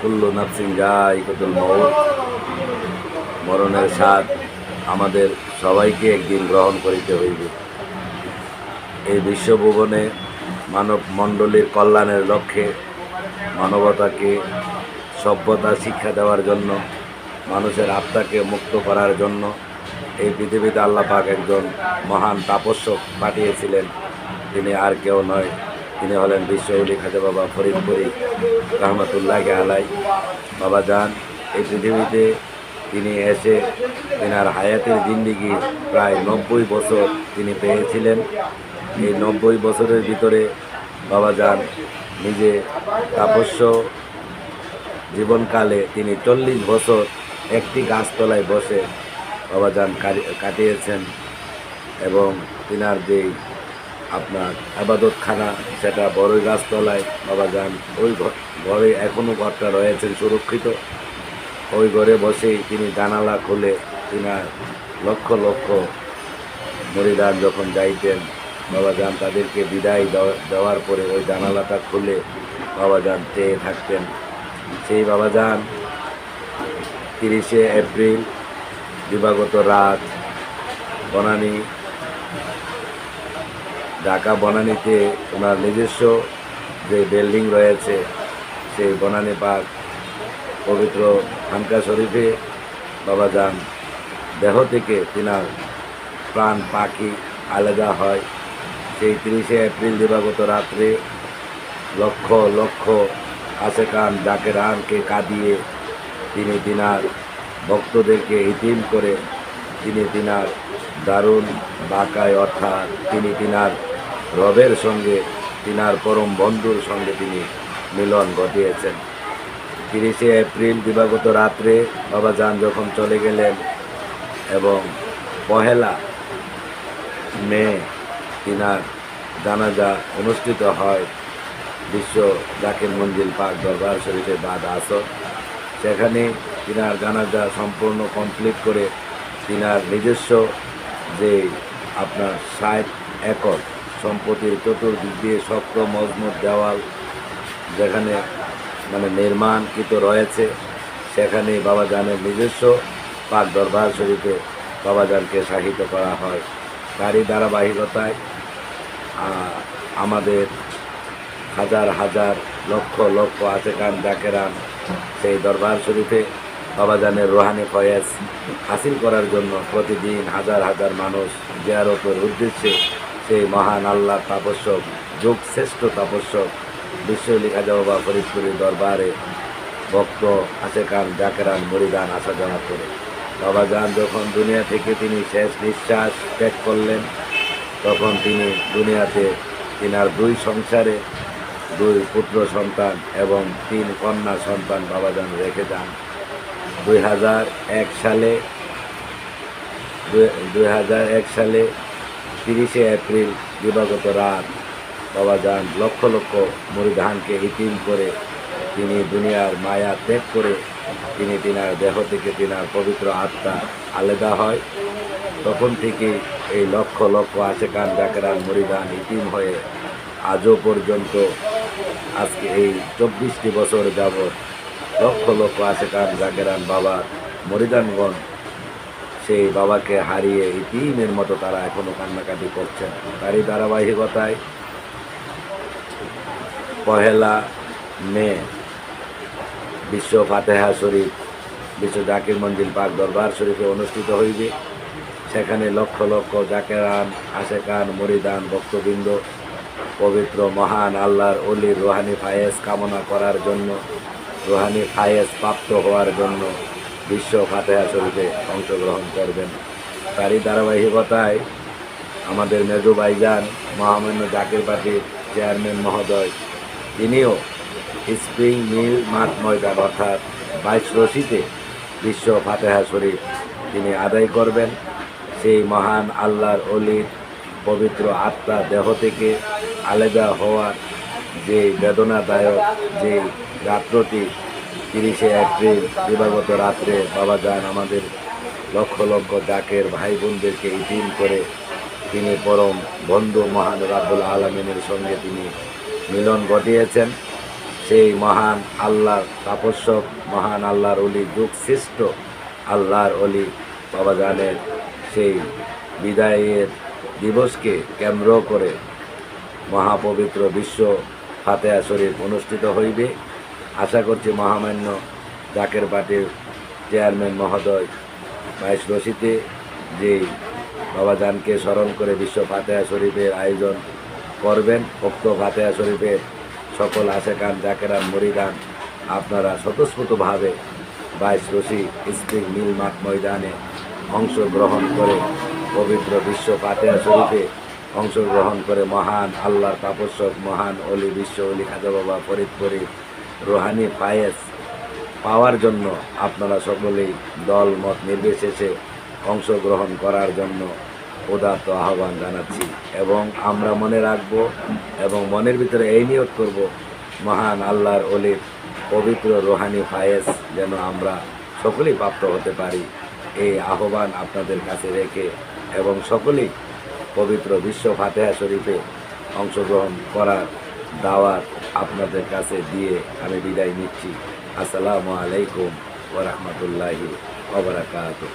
কুল্লু মরণের স্বাদ আমাদের সবাইকে একদিন গ্রহণ করিতে হইবে। এই বিশ্বভুবনে মানব মণ্ডলীর কল্যাণের লক্ষ্যে মানবতাকে সভ্যতা শিক্ষা দেওয়ার জন্য, মানুষের আত্মাকে মুক্ত করার জন্য এই পৃথিবীতে আল্লাহ পাক একজন মহান তাপস্যক পাঠিয়েছিলেন। তিনি আর কেউ নয়। তিনি হলেন বিশ্বউলি খাজা বাবা ফরিদপুরি রহমতুল্লাহ আলাই বাবা যান, এই পৃথিবীতে তিনি এসে তেনার হায়াতের জিন্দিগি প্রায় নব্বই বছর তিনি পেয়েছিলেন। এই নব্বই বছরের ভিতরে বাবা যান, নিজে তাপস্য জীবনকালে তিনি চল্লিশ বছর একটি গাছতলায় বসে কারি- কাটিয়েছেন এবং তিনার যেই আপনার আবাদতখানা, সেটা বড়ই গাছতলায় বাবাজান ওই ঘর- এখনও ঘরটা রয়েছেন সুরক্ষিত। ওই ঘরে বসেই তিনি জানালা খুলে তিনার লক্ষ লক্ষ মরিদান যখন যাইতেন বাবাজান তাদেরকে বিদায় দেওয়া- দেওয়ার পরে ওই জানালাটা খুলে বাবাজান চেয়ে থাকতেন। সেই বাবাজান তিরিশে এপ্রিল দিবাগত রাত, বনানী। ঢাকা বনানীতে ওনার নিজস্ব যে বিল্ডিং রয়েছে, সেই বনানী পার্ক, পবিত্র খানকা শরীফে বাবা যান। দেহ থেকে তিনার প্রাণ পাখি আলাদা হয়। সেই তিরিশে এপ্রিল দিবাগত রাত্রে লক্ষ লক্ষ আশেকান জাকেরানকে কাঁদিয়ে তিনি তিনার ভক্তদেরকে ইতিম করে তিনি তিনার দারুণ বাঁকায় অর্থাৎ তিনি তিনার রবের সঙ্গে, তিনার পরম বন্ধুর সঙ্গে তিনি মিলন ঘটিয়েছেন। তিরিশে এপ্রিল দিবাগত রাত্রে বাবা যান যখন চলে গেলেন এবং পহেলা মে তিনার জানাজা অনুষ্ঠিত হয়, বিশ্ব জাকির মঞ্জিল পাক দরবার শরীফে বাদ আসর। সেখানে তিনার জানাজা সম্পূর্ণ কমপ্লিট করে তিনার নিজস্ব যে আপনার ষাট একর সম্পত্তির চতুর্দিক দিয়ে শক্ত মজবুত দেওয়াল যেখানে মানে নির্মাণকৃত রয়েছে, সেখানে বাবা জানের নিজস্ব পাক দরবার শরীফে বাবাজানকে শাহিত করা হয়। তারই ধারাবাহিকতায় আমাদের হাজার হাজার লক্ষ লক্ষ আশেকান জাকেরান সেই দরবার শরীফে বাবাজানের রোহানি ফয়েজ হাসিল করার জন্য প্রতিদিন হাজার হাজার মানুষ জিয়ারতের উদ্দেশ্যে সেই মহান আল্লাহ তাপস্যক, যুগ শ্রেষ্ঠ তাপস্যক বিশ্বলি খাজা বাবা ফরিদপুরের দরবারে ভক্ত আশেকান জাকেরান মরিদান আসা যাওয়া করে। বাবাজান যখন দুনিয়া থেকে তিনি শেষ নিঃশ্বাস ত্যাগ করলেন, তখন তিনি দুনিয়াতে তিনার দুই সংসারে দুই পুত্র সন্তান এবং তিন কন্যা সন্তান বাবাজান রেখে যান। দুই হাজার এক সালে, দুই হাজার এক সালে তিরিশে এপ্রিল দিবাগত রাত বাবা যান লক্ষ লক্ষ মরিধানকে ইতিম করে তিনি দুনিয়ার মায়া ত্যাগ করে তিনি তিনার দেহ থেকে তিনার পবিত্র আত্মা আলাদা হয়। তখন থেকে এই লক্ষ লক্ষ আশেকান ডাকেরান মরিদান ইতিম হয়ে আজও পর্যন্ত আজকে এই চব্বিশটি বছর যাবৎ লক্ষ লক্ষ আশেকান জাগেরান বাবা মরিদানগণ সেই বাবাকে হারিয়ে ইতিমের মতো তারা এখনও কান্নাকাটি করছেন তারই ধারাবাহিকতায় পহেলা মে বিশ্ব ফাতেহা শরীফ, বিশ্ব জাকির মঞ্জিল পাক দরবার শরীফে অনুষ্ঠিত হইবে। সেখানে লক্ষ লক্ষ জাকেরান, আশেকান, মরিদান, ভক্তবৃন্দ, পবিত্র মহান আল্লাহর অলির রোহানি ফায়েজ কামনা করার জন্য রোহানি ফায়েজ প্রাপ্ত হওয়ার জন্য বিশ্ব ফাতেহা শরীফে অংশগ্রহণ করবেন। তারই ধারাবাহিকতায় আমাদের মেজু ভাইজান মহামান্য জাকির পার্টির চেয়ারম্যান মহোদয়, তিনিও স্প্রিং মিল মাঠ ময়দান অর্থাৎ বাইশ রশিতে বিশ্ব ফাতেহা শরীফ তিনি আদায় করবেন। সেই মহান আল্লাহর অলির পবিত্র আত্মা দেহ থেকে আলাদা হওয়ার যে বেদনাদায়ক যে রাত্রটি তিরিশে এপ্রিল, দিবাগত রাত্রে বাবা যান আমাদের লক্ষ লক্ষ ডাকের ভাই বোনদেরকে ইতিম করে তিনি পরম বন্ধু মহান রাব্বুল আলমিনের সঙ্গে তিনি মিলন ঘটিয়েছেন। সেই মহান আল্লাহর তাপস্যক, মহান আল্লাহর অলি যুগ শ্রেষ্ঠ আল্লাহর অলি বাবা জানের সেই বিদায়ের দিবসকে কেন্দ্র করে মহাপবিত্র বিশ্ব ফাতেহা শরীফ অনুষ্ঠিত হইবে। আশা করছি মহামান্য জাকের পার্টির চেয়ারম্যান মহোদয় বাইশ রশিতে যে বাবা জানকে স্মরণ করে বিশ্ব ফাতেহা শরীফের আয়োজন করবেন উক্ত ফাতেহা শরীফের সকল আশেকান জাকেরান মরিদান আপনারা স্বতঃস্ফূর্তভাবে বাইশ রশি স্প্রিং মিল মাঠ ময়দানে অংশগ্রহণ করে পবিত্র বিশ্ব ফাতেহা শরীফে অংশগ্রহণ করে মহান আল্লাহর তাপস্যক মহান অলি, বিশ্ব অলি খাজা বাবা ফরিদ রোহানি পায়েস পাওয়ার জন্য আপনারা সকলেই দল, মত নির্বিশেষে অংশগ্রহণ করার জন্য উদাত্ত আহ্বান জানাচ্ছি এবং আমরা মনে রাখব এবং মনের ভিতরে এই নিয়োগ করব, মহান আল্লাহর অলির পবিত্র রোহানি ফায়েস যেন আমরা সকলেই প্রাপ্ত হতে পারি। এই আহ্বান আপনাদের কাছে রেখে এবং সকলেই পবিত্র বিশ্ব ফাতেহা শরীফে অংশগ্রহণ করার দাওয়াত আপনাদের কাছে দিয়ে আমি বিদায় নিচ্ছি আসসালামু আলাইকুম ওরহমতুল্লাহি ওবরাকাতুহ